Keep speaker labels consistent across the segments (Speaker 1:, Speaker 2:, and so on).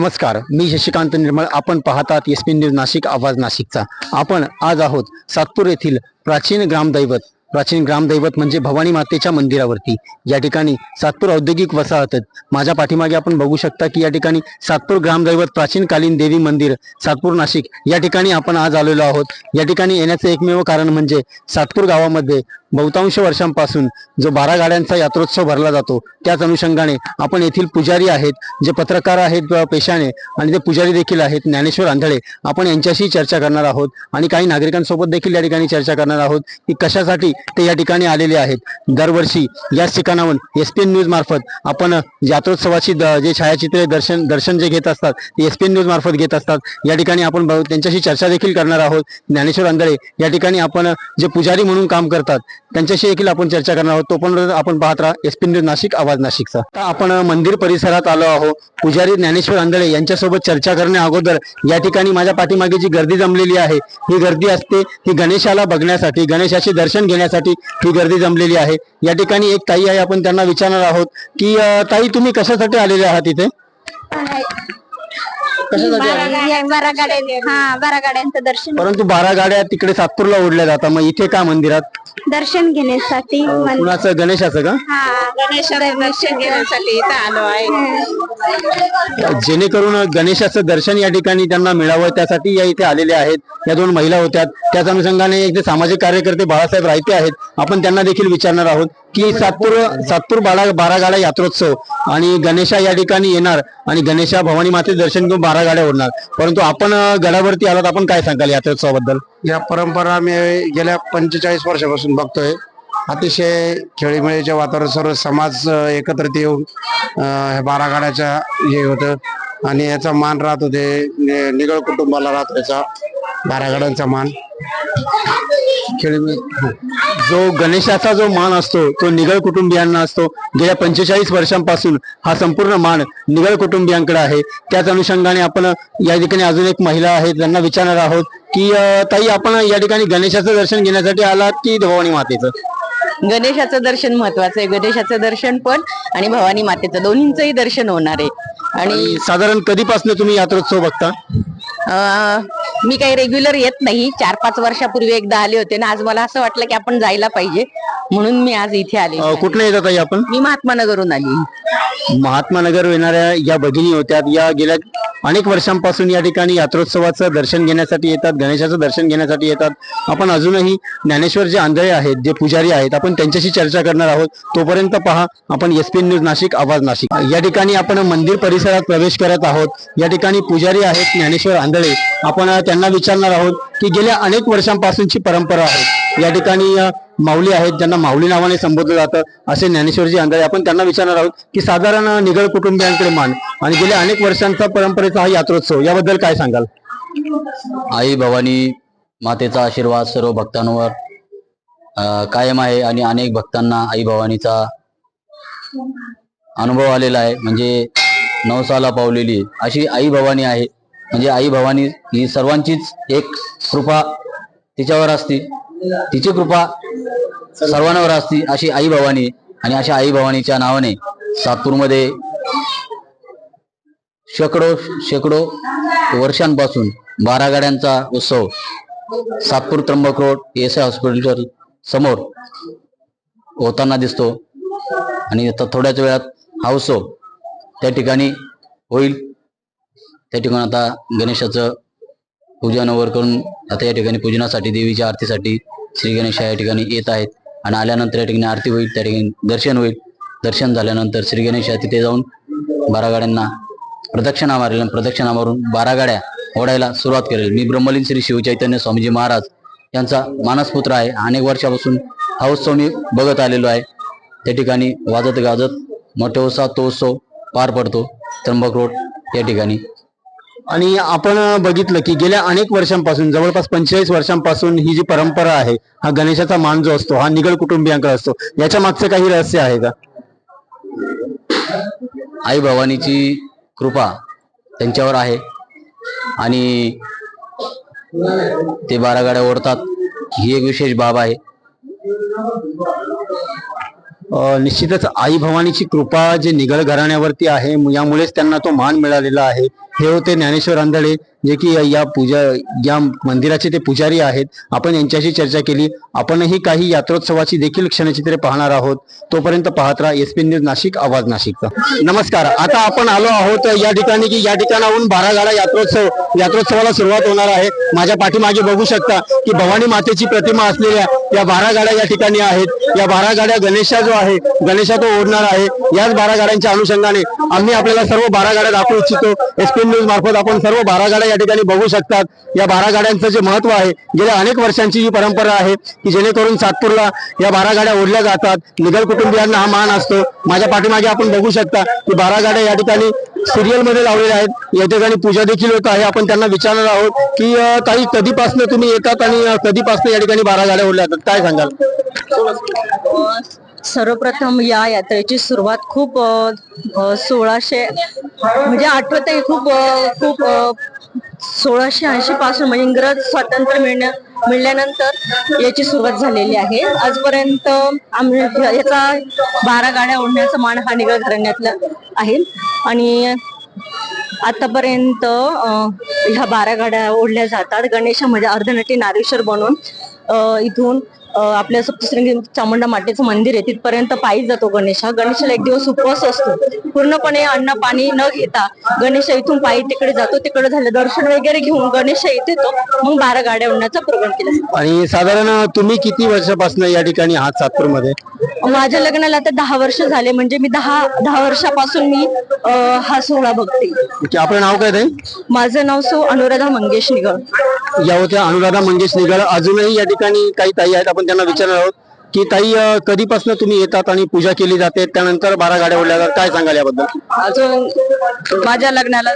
Speaker 1: नमस्कार मी शशिकांत निर्मळ. आपण पाहतात एस पी न्यूज नाशिक आवाज नाशिकचा. आपण आज आहोत सातपूर येथील प्राचीन ग्रामदैवत प्राचीन ग्रामदैवत म्हणजे भवानी मातेच्या मंदिरावरती. या ठिकाणी सातपूर औद्योगिक वसाहत माझ्या पाठीमागे आपण बघू शकता की या ठिकाणी सातपूर ग्रामदैवत प्राचीन कालीन देवी मंदिर सातपूर नाशिक. या ठिकाणी आपण आज आलेलो आहोत. या ठिकाणी येण्याचं एकमेव कारण म्हणजे सातपूर गावामध्ये बहुतांश वर्षांपासून जो बारा गाड्यांचा यात्रोत्सव भरला जातो त्याच अनुषंगाने आपण येथील पुजारी आहेत जे पत्रकार आहेत पेशाने आणि ते पुजारी देखील आहेत ज्ञानेश्वर आंधळे आपण यांच्याशी चर्चा करणार आहोत आणि काही नागरिकांसोबत देखील या ठिकाणी चर्चा करणार आहोत की कशासाठी ते या ठिकाणी आलेले आहेत. दरवर्षी याच ठिकाणाहून एस पी एन न्यूज मार्फत आपण यात्रोत्सवाची द- जे छायाचित्रे दर्शन दर्शन जे घेत असतात ते एस पी एन न्यूज मार्फत घेत असतात. या ठिकाणी आपण ब- त्यांच्याशी चर्चा देखील करणार आहोत. ज्ञानेश्वर आंधळे या ठिकाणी आपण जे पुजारी म्हणून काम करतात त्यांच्याशी देखील आपण चर्चा करणार आहोत. तो पण आपण पाहत राहा. एस पी न्यूज नाशिक आवाज नाशिकचा. आता आपण मंदिर परिसरात आलो आहोत. पुजारी ज्ञानेश्वर आंधळे यांच्यासोबत चर्चा करण्या अगोदर या ठिकाणी माझ्या पाठीमागे जी गर्दी जमलेली आहे ही गर्दी असते ही गणेशाला बघण्यासाठी गणेशाचे दर्शन घेण्यासाठी ही गर्दी जमलेली आहे. या ठिकाणी एक ताई आहे आपण त्यांना विचारणार आहोत की ताई तुम्ही कशासाठी आलेले आहात इथे?
Speaker 2: बारा गाड्यांचं दर्शन
Speaker 1: परंतु बारा गाड्या तिकडे सातपूरला ओढल्या जातात. मग इथे का मंदिरात?
Speaker 2: दर्शन घेण्यासाठी
Speaker 1: कुणाचं? गणेशाचं का?
Speaker 2: हा
Speaker 3: गणेशाचं दर्शन घेण्यासाठी इथं आलो आहे.
Speaker 1: जेणेकरून गणेशाचं दर्शन या ठिकाणी त्यांना मिळावं त्यासाठी या इथे आलेले आहेत. या दोन महिला होत्या त्याच अनुषंगाने इथे सामाजिक कार्यकर्ते बाळासाहेब रायते आहेत. आपण त्यांना देखील विचारणार आहोत. की सातपूर सातपूर बारा बारा गाड्या यात्रोत्सव आणि गणेशा या ठिकाणी येणार आणि गणेशा भवानी माते दर्शन घेऊन बारा गाड्या ओढणार. परंतु आपण गडावरती आलात आपण काय सांगाल यात्रोत्सवाबद्दल?
Speaker 4: या परंपरा आम्ही गेल्या पंचेचाळीस वर्षापासून बघतोय. अतिशय खेळीमेळीचे वातावरण सर्व समाज एकत्रित येऊन हे बारा गाड्याच्या हे होतं. आणि याचा मान राहत होते निगळ कुटुंबाला राहतो याचा बारागडांचा मान. खेळीमेळी
Speaker 1: जो गणेशाचा जो मान असतो तो निगळ कुटुंबियांना असतो. गेल्या पंचेचाळीस वर्षांपासून हा संपूर्ण मान निगळ कुटुंबियांकडे आहे. त्याच अनुषंगाने आपण या ठिकाणी अजून एक महिला आहे त्यांना विचारणार आहोत की ताई आपण या ठिकाणी गणेशाचं दर्शन घेण्यासाठी आलात की भवानी मातेचं?
Speaker 3: गणेशाचं दर्शन महत्वाचं आहे. गणेशाचं दर्शन पण आणि भवानी मातेचं दोन्हींचंही दर्शन होणार आहे. आणि
Speaker 1: साधारण कधीपासून तुम्ही यात्रोत्सव बघता?
Speaker 3: अं, मी काही रेग्युलर येत नाही. चार पाच वर्षापूर्वी एकदा आले होते ना आज मला असं वाटलं की आपण जायला पाहिजे. म्हणून मी आज इथे आले
Speaker 1: अं, कुठल्या येतात ताई आपण?
Speaker 3: मी महात्मा नगरहून आली.
Speaker 1: महात्मा नगर येणाऱ्या या भगिनी होत्या या गेल्या अनेक वर्षांपासून या ठिकाणी यात्रोत्सवाचं दर्शन घेण्यासाठी येतात गणेशाचं दर्शन घेण्यासाठी येतात. आपण अजूनही ज्ञानेश्वर जे आंधळे आहेत जे पुजारी आहेत. आपण त्यांच्याशी चर्चा करणार आहोत. तोपर्यंत पहा आपण एस पी न्यूज नाशिक आवाज नाशिक. या ठिकाणी आपण मंदिर परिसरात प्रवेश करत आहोत. या ठिकाणी पुजारी आहेत ज्ञानेश्वर आंधळे. आपण त्यांना विचारणार आहोत की गेल्या अनेक वर्षांपासूनची परंपरा आहे. या ठिकाणी माऊली आहेत ज्यांना माऊली नावाने संबोधलं जातं असे ज्ञानेश्वरजी आंधळे. आपण त्यांना विचारणार आहोत की साधारण निगड कुटुंबियांकडे मान आणि गेल्या अनेक वर्षांचा परंपरेचा हा यात्रोत्सव याबद्दल काय सांगाल?
Speaker 5: आई भवानी मातेचा आशीर्वाद सर्व भक्तांवर. कायम आहे आणि अनेक भक्तांना आई भवानीचा अनुभव आलेला आहे. म्हणजे नवसाला पावलेली अशी आई भवानी आहे. म्हणजे आई भवानी ही सर्वांचीच एक कृपा तिच्यावर असती. तिची कृपा सर्वांवर असती. अशी आई भवानी आणि अशा आई भवानीच्या नावाने सातपूरमध्ये शेकडो शेकडो वर्षांपासून बारा गाड्यांचा उत्सव Satpur Trimbak road S I hospital समोर होताना दिसतो. आणि आता थोड्याच वेळात हा उत्सव त्या ठिकाणी होईल. त्या ठिकाणी आता गणेशाचं पूजन वगैरे करून आता या ठिकाणी पूजनासाठी देवीच्या आरतीसाठी श्री गणेश या ठिकाणी येत आहेत. आणि आल्यानंतर या ठिकाणी आरती होईल त्या ठिकाणी दर्शन होईल. दर्शन झाल्यानंतर श्री गणेश तिथे जाऊन बारा गाड्यांना प्रदक्षिणा मारेल प्रदक्षिणा मारून बारा गाड्या ओढायला सुरुवात करेल. मी ब्रह्मलीन श्री शिवचैतन्य स्वामीजी महाराज यांचा मानसपुत्र आहे. अनेक वर्षापासून हा उत्सव मी बघत आलेलो आहे. त्या ठिकाणी वाजत गाजत मोठ्या उत्साहात तो उत्सव पार पडतो. त्र्यंबक रोड या ठिकाणी.
Speaker 1: आणि आपण बघितलं की गेल्या अनेक वर्षांपासून जवळपास पंचेचाळीस वर्षांपासून ही जी परंपरा आहे हा गणेशाचा मान जो असतो हा निगळ कुटुंबियांकडे असतो. याच्या मागचं काही रहस्य आहे का?
Speaker 5: आई भवानीची कृपा त्यांच्यावर आहे. आणि ते बारा गाड्या ओढतात. ही एक विशेष बाब आहे.
Speaker 1: अं, निश्चितच आई भवानीची कृपा जे निगळ घराण्यावरती आहे यामुळेच त्यांना तो मान मिळालेला आहे. हे होते ज्ञानेश्वर आंधळे जे की या पूजा या मंदिराचे ते पुजारी आहेत. आपण यांच्याशी चर्चा केली. आपणही काही यात्रोत्सवाची देखील क्षणचित्रे पाहणार आहोत. तोपर्यंत पाहत राहा एस पी न्यूज नाशिक आवाज नाशिकचा नमस्कार. आता आपण आलो आहोत या ठिकाणी की या ठिकाणाहून बारा गाडा यात्रोत्सव यात्रोत्सवाला सुरुवात होणार आहे. माझ्या पाठीमागे बघू शकता की भवानी मातेची प्रतिमा असलेल्या या बारा गाड्या या ठिकाणी आहेत. या बारा गाड्या गणेशा जो आहे गणेशा तो ओढणार आहे. याच बारा गाड्यांच्या अनुषंगाने आम्ही आपल्याला सर्व बारा गाड्या दाखवू इच्छितो. एस पी न्यूज मार्फत आपण सर्व बारा गाड्या या ठिकाणी बघू शकतात. या बारा गाड्यांचं जे महत्त्व आहे गेल्या अनेक वर्षांची ही परंपरा आहे की जेणेकरून सातपूरला या बारा गाड्या ओढल्या जातात. निगल कुटुंबियांना हा मान असतो. माझ्या पाठीमागे आपण बघू शकता की बारा गाड्या या ठिकाणी सिरियलमध्ये लावलेल्या आहेत. या ठिकाणी पूजा देखील होत आहे. आपण त्यांना विचारणार आहोत की काही कधीपासून तुम्ही येतात आणि कधीपासून या ठिकाणी बारा गाड्या ओढल्या जातात? काय सांगाल?
Speaker 3: सर्वप्रथम या यात्रेची सुरुवात खूप सोळाशे म्हणजे आठवत आहे खूप खूप सोळाशे ऐंशी पासून म्हणजे इंग्रज स्वातंत्र्य मिळण्या मिळल्यानंतर याची सुरुवात झालेली आहे. आजपर्यंत आम्ही याचा बारा गाड्या ओढण्याचा मान हा निगळ घराण्यातला आहे. आणि आतापर्यंत ह्या बारा गाड्या ओढल्या जातात. गणेशामध्ये अर्धनटी नारेश्वर बनवून इथून आपल्या सप्तशृंगी चामुंडा मातेचं मंदिर आहे तिथपर्यंत पायी जातो गणेशा गणेशाला एक दिवस उपवास असतो. पूर्णपणे अन्न पाणी न घेता गणेश इथून पायी तिकडे जातो. तिकडे झालं दर्शन वगैरे घेऊन गणेश इथे येतो. मग बारा गाड्या ओढण्याचा प्रोग्राम केला.
Speaker 1: आणि साधारण तुम्ही किती वर्षापासून या ठिकाणी आहात सातपूरमध्ये?
Speaker 3: माझ्या लग्नाला आता दहा वर्ष झाले. म्हणजे मी दहा दहा वर्षापासून मी हा सोहळा बघते.
Speaker 1: आपलं नाव काय
Speaker 3: माझं नाव सौ अनुराधा मंगेश निगळ.
Speaker 1: या होत्या अनुराधा मंगेश निगळ. अजूनही या ठिकाणी काही ताई आहेत आपण त्यांना विचारणार आहोत की ताई कधीपासून तुम्ही येतात आणि पूजा केली जाते? त्यानंतर बारा गाड्या ओढल्या जातात. काय सांगाल याबद्दल?
Speaker 6: अजून माझ्या लग्नाला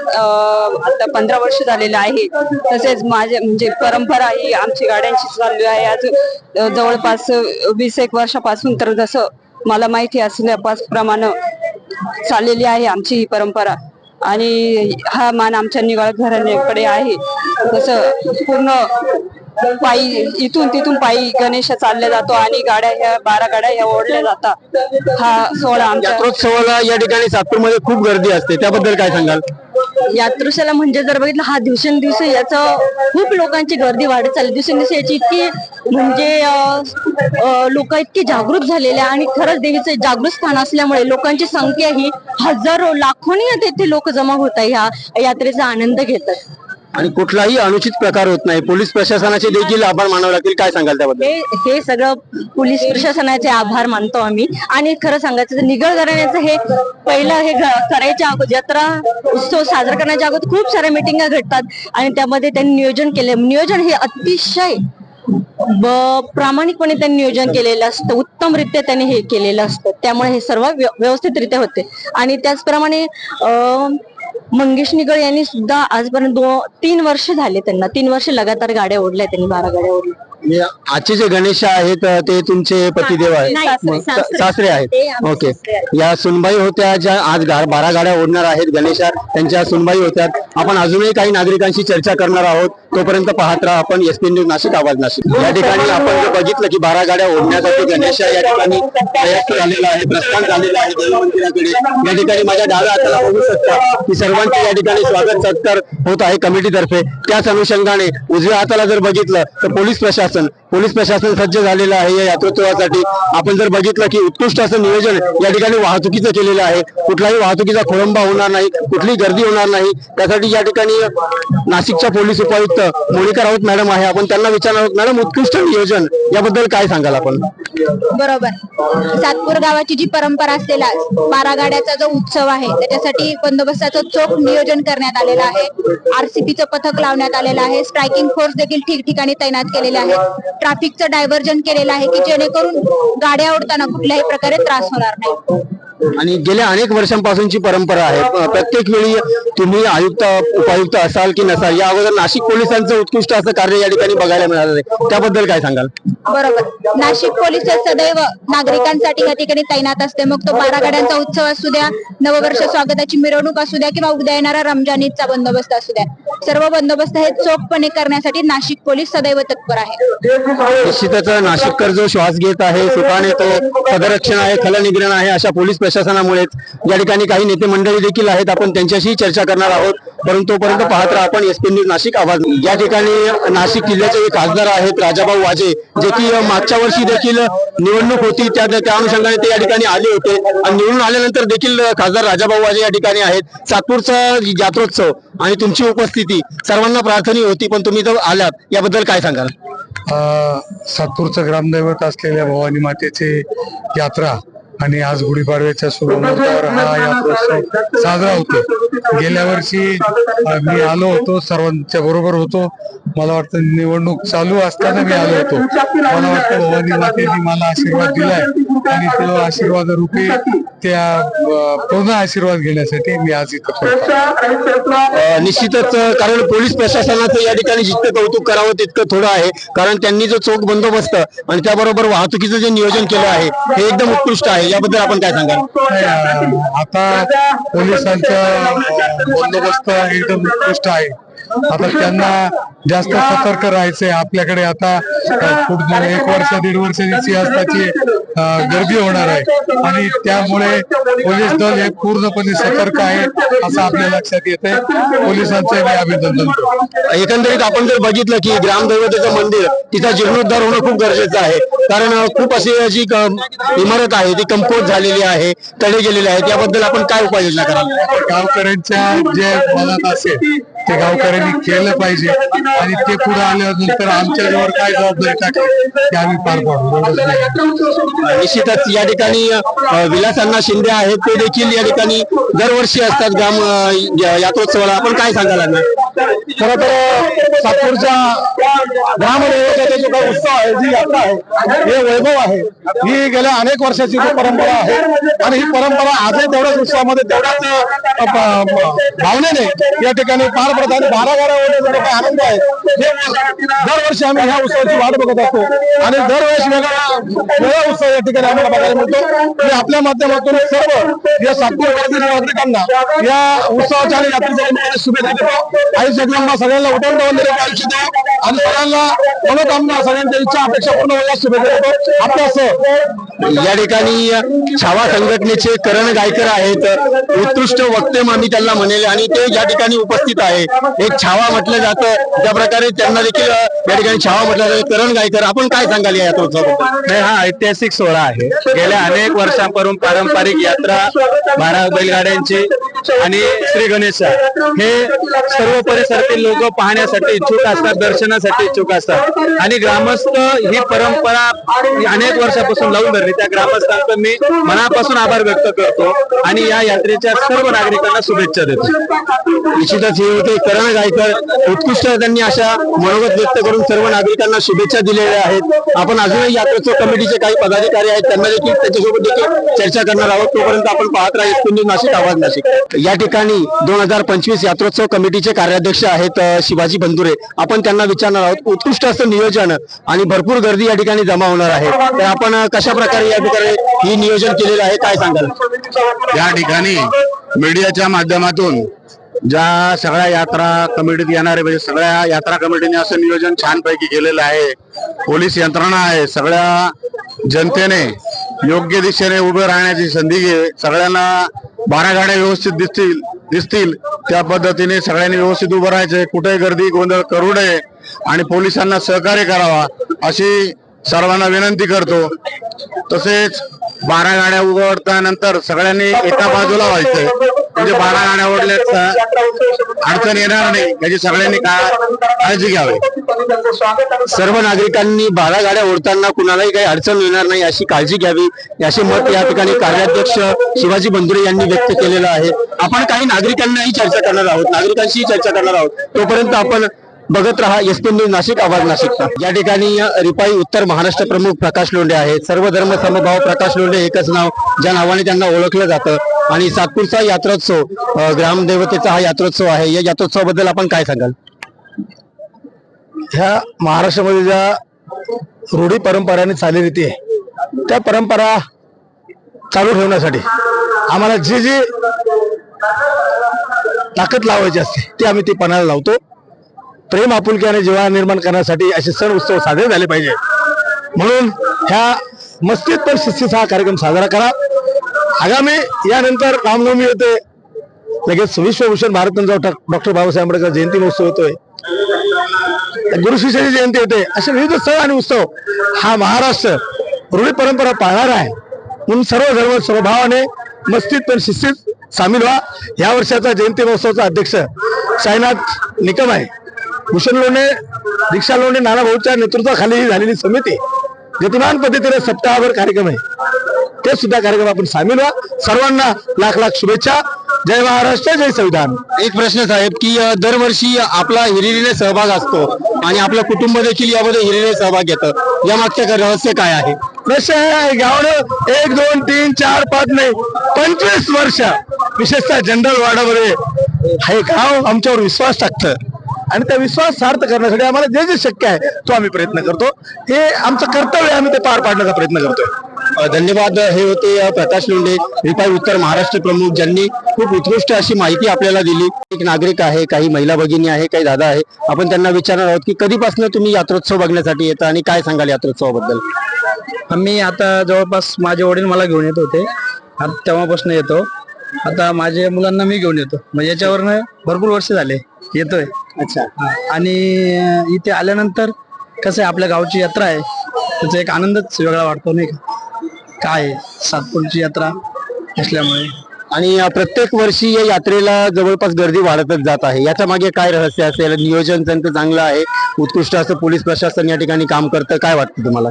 Speaker 6: आता पंधरा वर्ष झालेलं आहे. तसेच माझे म्हणजे परंपरा ही आमची गाड्यांची चालू आहे. अजून जवळपास वीस एक वर्षापासून तर जसं मला माहिती असल्याप्रमाणे चाललेली आहे आमची ही परंपरा. आणि हा मान आमच्या निवाळ घराण्याकडे आहे. तसं पूर्ण पायी इथून तिथून पायी गणेश चालल्या जातो आणि गाड्या ह्या बारा गाड्या ह्या ओढल्या जातात. हा सोहळा आमच्या
Speaker 1: यात्रोत्सवाला या ठिकाणी सातपूरमध्ये खूप गर्दी असते. त्याबद्दल काय सांगाल?
Speaker 3: यात्रोशाला म्हणजे जर बघितलं हा दिवसेंदिवस याचं खूप लोकांची गर्दी वाढत चालली. दिवसेंदिवस याची इतकी म्हणजे लोक इतके जागृत झालेले आणि खरंच देवीचं जागृत स्थान असल्यामुळे लोकांची संख्या ही हजारो लाखोनी येथे लोक जमा होत आहे. ह्या यात्रेचा आनंद घेतात.
Speaker 1: आणि कुठलाही अनुचित प्रकार होत नाही. पोलीस प्रशासनाचे देखील आभार मानावे लागतील. काय सांगाल त्याबद्दल?
Speaker 3: हे हे सगळं पोलीस प्रशासनाचे आभार मानतो आम्ही. आणि खरं सांगायचं तर निगळ घराण्याचं हे पहिलं हे घ- करायच्या अगोदर जत्रा उत्सव साजरा करण्याच्या अगोदर खूप साऱ्या मिटिंगा घडतात. आणि त्यामध्ये त्यांनी नियोजन केले नियोजन हे अतिशय ब- प्रामाणिकपणे त्यांनी नियोजन केलेलं असतं. उत्तमरित्या त्यांनी हे केलेलं असतं. त्यामुळे हे सर्व व्यवस्थितरित्या होते. आणि त्याचप्रमाणे अं, मंगेश निगळ यांनी सुद्धा आजपर्यंत दो तीन वर्ष झाले त्यांना. तीन वर्ष लगातार गाड्या ओढल्या त्यांनी बारा गाड्या ओढल्या.
Speaker 1: म्हणजे आजचे जे गणेश आहेत ते तुमचे पतिदेव आहेत. मग सासरे. आहेत. ओके. या सुनबाई होत्या ज्या आज गा- बारा गाड्या ओढणार आहेत गणेशा त्यांच्या सुनबाई होत्या. आपण अजूनही काही नागरिकांशी चर्चा करणार आहोत. तोपर्यंत पाहत राहा आपण एस पी न्यूज नाशिक आवाज नाशिक. या ठिकाणी आपण जर बघितलं की बारा गाड्या ओढण्यासाठी गणेशा या ठिकाणी प्रयत्न झालेला आहे प्रस्थान झालेलं आहे देवमंदिराकडे या ठिकाणी माझ्या डाव्या हाताला बघू शकता की सर्वांचे या ठिकाणी स्वागत सत्कार होत आहे कमिटीतर्फे. त्याच अनुषंगाने उजव्या हाताला जर बघितलं तर पोलीस प्रशासन पोलीस प्रशासन सज्ज झालेलं आहे या यात्रोत्सवासाठी. आपण जर बघितलं की उत्कृष्ट असं नियोजन या ठिकाणी वाहतुकीचं केलेलं आहे. कुठलाही वाहतुकीचा खोळंबा होणार नाही कुठलीही गर्दी होणार नाही. त्यासाठी या ठिकाणी नाशिकच्या पोलीस उपायुक्त मोनिका राऊत मॅडम आहे. आपण त्यांना विचारणार आहोत मॅडम उत्कृष्ट नियोजन याबद्दल काय सांगाल आपण?
Speaker 2: बरोबर. सातपूर गावाची जी परंपरा असलेला बारा गाड्याचा जो उत्सव आहे त्याच्यासाठी बंदोबस्ताचं चोख नियोजन करण्यात आलेलं आहे. आरसीपीचं पथक लावण्यात आलेलं आहे. स्ट्रायकिंग फोर्स देखील ठिकठिकाणी तैनात केलेले आहेत. ट्रॅफिकचं डायव्हर्जन केलेलं आहे की जेणेकरून गाड्या ओढताना कुठल्याही प्रकारे त्रास होणार नाही.
Speaker 1: आणि गेल्या अनेक वर्षांपासूनची परंपरा आहे. प्रत्येक वेळी तुम्ही आयुक्त उपायुक्त असाल की नसाल या अगोदर नाशिक पोलिसांचं उत्कृष्ट असं कार्य या ठिकाणी बघायला मिळालं आहे त्याबद्दल काय सांगाल?
Speaker 2: बरोबर. नाशिक पोलीस सदैव नागरिकांसाठी या ठिकाणी तैनात असते. मग तो बारा गाड्यांचा उत्सव असू द्या नववर्ष स्वागताची मिरवणूक असू द्या किंवा उद्या येणारा रमजान ईदचा बंदोबस्त असू द्या. सर्व बंदोबस्त हे चोखपणे करण्यासाठी नाशिक पोलीस सदैव तत्पर आहे.
Speaker 1: निश्चितच नाशिककर जो श्वास घेत आहे सुखाने तो पदरक्षण आहे खलनिग्रहण आहे अशा पोलीस प्रशासनामुळेच या ठिकाणी काही नेते मंडळी देखील आहेत. आपण त्यांच्याशी चर्चा करणार आहोत. परंतु तोपर्यंत पाहत राहा आपण एस पी न्यूज नाशिक आवाज. या ठिकाणी नाशिक जिल्ह्याचे जे खासदार आहेत राजाभाऊ वाजे जे की मागच्या वर्षी देखील निवडणूक होती. त्या त्या अनुषंगाने ते या ठिकाणी आले होते. आणि निवडून आल्यानंतर देखील खासदार राजाभाऊ वाजे या ठिकाणी आहेत. सातपूरचा यात्रोत्सव आणि तुमची उपस्थिती सर्वांना प्रार्थनीय होती पण तुम्ही जर आल्यात याबद्दल काय सांगाल?
Speaker 7: सातपूरचं ग्रामदैवत असलेल्या भवानी मातेचे यात्रा आणि आज गुढीपाडव्याच्या शुभमुहूर्तावर हा यात्रोत्सव साजरा होतो गेल्या वर्षी मी आलो होतो सर्वांच्या बरोबर होतो. मला वाटतं निवडणूक चालू असताना मी आलो होतो. मला वाटतं भवानी मातेने मला आशीर्वाद दिलाय. आणि तो आशीर्वाद रूपी त्या पूर्ण आशीर्वाद घेण्यासाठी मी आज इथं
Speaker 1: निश्चितच कारण पोलीस प्रशासनाचं या ठिकाणी जितकं कौतुक करावं तितकं थोडं आहे. कारण त्यांनी जो चोख बंदोबस्त आणि त्याबरोबर वाहतुकीचं जे नियोजन केलं आहे हे एकदम उत्कृष्ट आहे. याबद्दल आपण काय सांगाल?
Speaker 7: आता पोलिसांचा अ, बंदोबस्त एकदम उत्कृष्ट आहे आता त्यांना जास्त सतर्क राहायचंय. आपल्याकडे आता पुढच्या एक वर्ष दीड वर्षाची सिंहस्थाची अ, गर्दी होणार आहे. आणि त्यामुळे पोलीस दल हे पूर्णपणे सतर्क आहे असं आपल्या लक्षात येते पोलिसांचं मी अभिनंदन
Speaker 1: एकंदरीत आपण जर बघितलं की ग्रामदैवतेचं मंदिर तिचा जीर्णोद्धार होणं खूप गरजेचं आहे. कारण खूप अशी जी इमारत आहे ती कम्पोज झालेली आहे तडे गेलेले आहेत. याबद्दल आपण काय उपाययोजना कराल?
Speaker 7: गावकऱ्यांच्या जे मनात असेल ते गावकऱ्यांनी केलं पाहिजे. आणि ते पुढे आल्यानंतर आमच्याजवळ काय जबाबदारी टाकली ते आम्ही पार पाडू.
Speaker 1: निश्चितच या ठिकाणी अ, विलास अण्णा शिंदे आहेत ते देखील या ठिकाणी दरवर्षी असतात. ग्राम यात्रोत्सवाला. आपण काय सांगाल अण्णा
Speaker 8: खरं तर सातपूरच्या ग्रामदेवतेचा जो काही उत्सव आहे जी यात्रा आहे. हे वैभव आहे. ही गेल्या अनेक वर्षाची जी परंपरा आहे आणि ही परंपरा आजही तेवढ्याच उत्सवामध्ये तेवढ्याच भावनेने या ठिकाणी पार पडत आणि बारा बारा ओढण्याचा जो काही आनंद आहे. हे दरवर्षी आम्ही ह्या उत्सवाची वाट बघत असतो. आणि दरवेळेस वेगळा वेगळा उत्सव या ठिकाणी आम्हाला बघायला मिळतो. मी आपल्या माध्यमातून सर्व या सातपूर नागरिकांना या उत्सवाच्या आणि यात्रेच्या शुभेच्छा देतो. आई जगदंबा सगळ्यांना उठवून ठेवून आयुष्य द्या आणि सगळ्यांना मनोकामना सगळ्यांच्या इच्छा अपेक्षा पूर्ण होण्यास शुभेच्छा देतो. आपल्यासह
Speaker 1: या ठिकाणी छावा संघटनेचे करण गायकर आहेत. उत्कृष्ट वक्ते आम्ही त्यांना म्हणेल आणि ते या ठिकाणी उपस्थित आहे. एक छावा म्हटलं जातं. त्या प्रकारे त्यांना देखील या ठिकाणी छावा म्हटलं जातं. करण गायकर आपण काय सांगाल या यात्रोत्सवाबद्दल
Speaker 8: नाही हा ऐतिहासिक सोहळा आहे. गेल्या अनेक वर्षांपासून पारंपरिक यात्रा बारा बैलगाड्यांची आणि श्री गणेश हे सर्व परिसरातील लोक पाहण्यासाठी इच्छुक असतात दर्शनासाठी इच्छुक असतात. आणि ग्रामस्थ ही परंपरा अनेक वर्षापासून लावून धरली. त्या ग्रामस्थांचा मी मनापासून आभार व्यक्त करतो आणि या यात्रेच्या सर्व नागरिकांना शुभेच्छा देतो.
Speaker 1: निश्चितच हे होते करण गायकर. उत्कृष्ट त्यांनी अशा मनोगत व्यक्त करून सर्व नागरिकांना शुभेच्छा दिलेल्या आहेत. आपण अजूनही यात्रोत्सव कमिटीचे काही पदाधिकारी आहेत. त्यांना देखील त्याच्यासोबत देखील चर्चा करणार आहोत. तोपर्यंत आपण पाहत राहा नाशिक आवाज नाशिक. या ठिकाणी दोन हजार पंचवीस यात्रोत्सव कमिटीचे कार्याध्यक्ष आहेत शिवाजी बंधुरे. आपण त्यांना विचारणार आहोत. उत्कृष्ट असं नियोजन आणि भरपूर गर्दी या ठिकाणी जमा होणार आहे. तर आपण कशा प्रकारे या ठिकाणी ही नियोजन केलेलं आहे काय सांगाल?
Speaker 4: या ठिकाणी मीडियाच्या माध्यमातून ज्या सगळ्या यात्रा कमिटीत येणारे म्हणजे सगळ्या यात्रा कमिटीने असं नियोजन छानपैकी केलेलं आहे. पोलीस यंत्रणा आहे. सगळ्या जनतेने योग्य दिशेने उभे राहण्याची संधी घे सगळ्यांना बारा गाड्या व्यवस्थित दिसतील दिसतील. त्या पद्धतीने सगळ्यांनी व्यवस्थित उभं राहायचे कुठे गर्दी गोंधळ करू नये. आणि पोलिसांना सहकार्य करावा अशी सर्वांना विनंती करतो. तसेच बारा गाड्या उघडल्यानंतर सगळ्यांनी एका बाजूला व्हायचंय म्हणजे बारा गाड्या उघडल्या अडचण येणार नाही. याची सगळ्यांनी काळजी घ्यावी.
Speaker 1: सर्व नागरिकांनी बारा गाड्या ओढताना कुणालाही काही अडचण येणार नाही अशी काळजी घ्यावी. असे मत या ठिकाणी कार्याध्यक्ष शिवाजी बंधुरे यांनी व्यक्त केलेलं आहे. आपण काही नागरिकांनाही चर्चा करणार आहोत. नागरिकांशीही चर्चा करणार आहोत. तोपर्यंत आपण बघत राहा एस पी न्यूज नाशिक आवाज नाशिकचा. या ठिकाणी रिपाई उत्तर महाराष्ट्र प्रमुख प्रकाश लोंढे आहेत. सर्व धर्म समभाव प्रकाश लोंढे एकच नाव ज्या नावाने त्यांना ओळखलं जातं. आणि सातपूरचा यात्रोत्सव ग्रामदेवतेचा हा यात्रोत्सव आहे. या यात्रोत्सवाबद्दल आपण काय सांगाल?
Speaker 8: ह्या महाराष्ट्रामध्ये ज्या रूढी परंपराने चालीरीती आहे त्या परंपरा चालू ठेवण्यासाठी आम्हाला जी जी ताकद लावायची असते ती आम्ही ती पणाला लावतो. प्रेम आपुलकी आणि जिव्हाळा निर्माण करण्यासाठी असे सण उत्सव साजरे झाले पाहिजे. म्हणून ह्या मस्तीत पण शिस्तीचा हा कार्यक्रम साजरा करा. आगामी यानंतर रामनवमी येते लगेच विश्वभूषण भारतरत्न डॉक्टर बाबासाहेब आंबेडकर जयंती महोत्सव गुरु गुरुशिष्याची जयंती होते. असे विविध सण आणि उत्सव हा महाराष्ट्र रूढी परंपरा पाळणारा आहे. म्हणून सर्व धर्म स्वभावाने मस्तीत पण शिस्तीत सामील व्हा. या वर्षाचा जयंती महोत्सवाचा अध्यक्ष साईनाथ निकम आहे. भूषण लोणे दीक्षा लोणे नाना भाऊच्या नेतृत्वाखाली ही झालेली समिती जतुमान पद्धतीने सप्ताहभर कार्यक्रम आहे. ते सुद्धा कार्यक्रम आपण सामील व्हा. सर्वांना लाख लाख शुभेच्छा. जय महाराष्ट्र जय संविधान.
Speaker 1: एक प्रश्न साहेब की दरवर्षी आपला हिरिरीने सहभाग असतो आणि आपलं कुटुंब देखील यामध्ये हिरिरीने सहभाग घेतं. या मागच्या रहस्य काय आहे?
Speaker 8: प्रश्न आहे गावनं एक दोन तीन चार पाच नाही पंचवीस वर्ष विशेषतः जनरल वार्डामध्ये हे गाव आमच्यावर विश्वास टाकतं. आणि त्या विश्वास सार्थ करण्यासाठी आम्हाला जे जे शक्य आहे तो आम्ही प्रयत्न करतो. हे आमचं कर्तव्य आहे, आम्ही ते पार पाडण्याचा प्रयत्न करतोय.
Speaker 1: धन्यवाद. हे होते प्रकाश लोंढे रिपाई उत्तर महाराष्ट्र प्रमुख ज्यांनी खूप उत्कृष्ट अशी माहिती आपल्याला दिली. एक नागरिक आहे काही महिला भगिनी आहे काही दादा आहे. आपण त्यांना विचारणार आहोत की कधीपासून तुम्ही यात्रोत्सव बघण्यासाठी येता आणि काय सांगाल यात्रोत्सवाबद्दल?
Speaker 9: आम्ही आता जवळपास माझे वडील मला घेऊन येत होते. आता तेव्हापासून येतो. आता माझ्या मुलांना मी घेऊन येतो. म्हणजे याच्यावरनं भरपूर वर्ष झाले. येतोय.
Speaker 1: अच्छा.
Speaker 9: आणि इथे आल्यानंतर कसं आहे आपल्या गावची यात्रा आहे. त्याचा एक आनंदच वेगळा वाटतो नाही का? काय आहे, सातपूरची यात्रा असल्यामुळे.
Speaker 1: आणि अ, प्रत्येक वर्षी या यात्रेला जवळपास गर्दी वाढतच जात आहे. याच्या मागे काय रहस्य असेल? नियोजन त्यांचं चांगलं आहे. उत्कृष्ट असं पोलीस प्रशासन या ठिकाणी काम करतं. काय वाटतं तुम्हाला?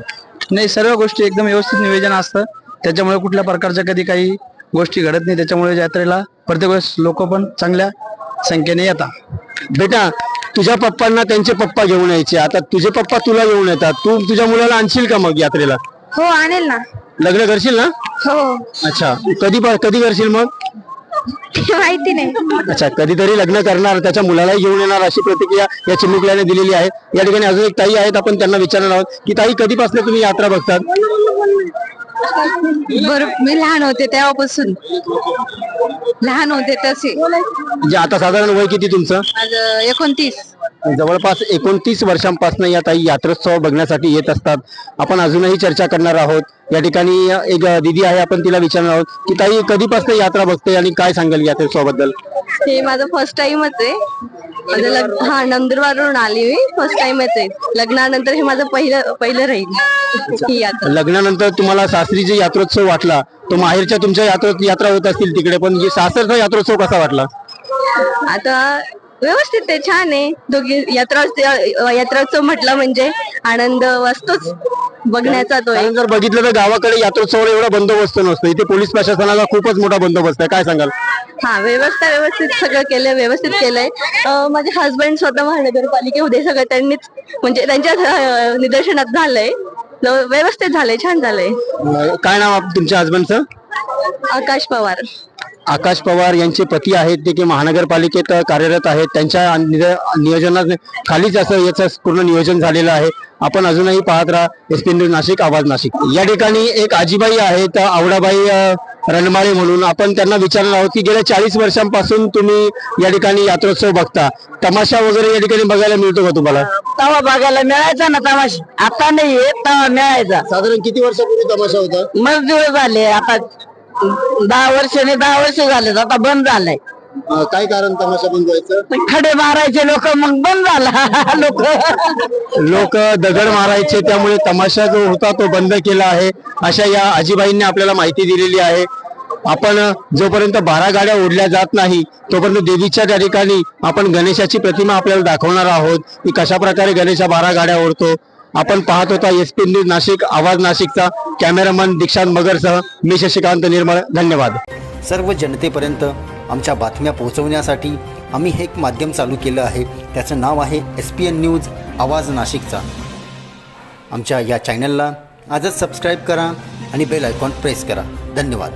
Speaker 9: नाही सर्व गोष्टी एकदम व्यवस्थित नियोजन असतं. त्याच्यामुळे कुठल्या प्रकारच्या कधी काही गोष्टी घडत नाही. त्याच्यामुळे यात्रेला प्रत्येक वेळेस लोक पण चांगल्या संख्येने येतात
Speaker 1: बेटा तुझ्या पप्पांना त्यांचे पप्पा घेऊन यायचे. आता तुझे पप्पा तुला घेऊन येतात. तू तुझ्या मुलाला आणशील का मग यात्रेला?
Speaker 2: हो आणेल ना.
Speaker 1: लग्न करशील ना?
Speaker 2: हो.
Speaker 1: अच्छा. कधी कधी करशील मग?
Speaker 2: माहिती नाही.
Speaker 1: अच्छा कधीतरी लग्न करणार त्याच्या मुलालाही घेऊन येणार अशी प्रतिक्रिया या चिमुकल्याने दिलेली आहे. या ठिकाणी अजून एक ताई आहेत आपण त्यांना विचारणार आहोत की ताई कधीपासून तुम्ही यात्रा बघतात?
Speaker 3: बर मी लहान होते तेव्हापासून. लहान होते तसे.
Speaker 1: म्हणजे आता साधारण वय किती तुमचं?
Speaker 3: माझं एकोणतीस.
Speaker 1: जवळपास एकोणतीस वर्षांपासून या ताई यात्रोत्सव बघण्यासाठी येत असतात. आपण अजूनही चर्चा करणार आहोत. या ठिकाणी एक दिदी आहे आपण तिला विचारणार आहोत की ताई कधीपासून यात्रा बघते आणि काय सांगाल यात्रोत्सवाबद्दल
Speaker 3: हे माझं फर्स्ट टाइमच आहे. माझं लग्न हा नंदुरबारवरून आली मी. फर्स्ट टाइमच आहे. लग्नानंतर हे माझं पहिलं पहिलं राहील. ही यात्रा.
Speaker 1: लग्नानंतर तुम्हाला सासरी जे यात्रोत्सव वाटला? तो माहेरच्या तुमच्या यात्रा यात्रा होत असतील तिकडे पण सासरचा यात्रोत्सव कसा वाटला?
Speaker 3: आता व्यवस्थित आहे छान आहे. दोघी यात्रा यात्राचं म्हटलं म्हणजे आनंद असतोच बघण्याचा तो एक.
Speaker 1: कारण जर बघितलं तर गावाकडे यात्रोत्सवाला एवढा बंदोबस्त नसतो. इथे पोलीस प्रशासनाला खूपच मोठा बंदोबस्त आहे. काय सांगाल?
Speaker 3: हा व्यवस्था व्यवस्थित सगळं केलंय व्यवस्थित केलंय. अं, माझे हस्बंड स्वतः महानगरपालिकेमध्ये सगळं त्यांनीच म्हणजे त्यांच्या अं, निदर्शनात झालंय. व्यवस्थित झालंय छान झालंय.
Speaker 1: काय नाव आप- तुमच्या हजबंडचं
Speaker 3: आकाश पवार.
Speaker 1: आकाश पवार यांचे पती आहेत ते की महानगरपालिकेत कार्यरत आहेत त्यांच्या नियोजनात खालीच असं याचं पूर्ण नियोजन झालेलं आहे. आपण अजूनही पाहत राहा एस पी नाशिक आवाज नाशिक. या ठिकाणी एक आजीबाई आहेत आवडाबाई रणमाळे म्हणून. आपण त्यांना विचारणार आहोत की गेल्या चाळीस वर्षांपासून तुम्ही या ठिकाणी यात्रोत्सव बघता. तमाशा वगैरे या ठिकाणी बघायला मिळतो का तुम्हाला?
Speaker 3: तवा बघायला मिळायचा ना तमाशा. आता नाही तवा मिळायचा.
Speaker 1: साधारण किती वर्षापूर्वी तमाशा होता?
Speaker 3: मजदूर झाले आता दहा वर्षाने दहा वर्ष झाले आता बंद झालंय.
Speaker 1: अ, काय कारण तमाशा बंद व्हायचं?
Speaker 3: खडे मारायचे लोक मग बंद झाला. लोक.
Speaker 1: लोक दगड मारायचे त्यामुळे तमाशा जो होता तो बंद केला आहे. अशा या आजीबाईंनी आपल्याला माहिती दिलेली आहे. आपण जोपर्यंत बारा गाड्या ओढल्या जात नाही तोपर्यंत देवीच्या त्या ठिकाणी आपण गणेशाची प्रतिमा आपल्याला दाखवणार आहोत की कशा प्रकारे गणेशा बारा गाड्या ओढतो. आपण पाहत होता एस पी न्यूज नाशिक आवाज नाशिकचा कॅमेरामन दीक्षांत मगरसह मी शशिकांत निर्मळ. धन्यवाद.
Speaker 10: सर्व जनतेपर्यंत आमच्या बातम्या पोहोचवण्यासाठी आम्ही हे एक माध्यम चालू केलं आहे. त्याचं नाव आहे एस पी एन न्यूज आवाज नाशिकचा. आमच्या या चॅनलला आजच सबस्क्राईब करा आणि बेल आयकॉन प्रेस करा. धन्यवाद.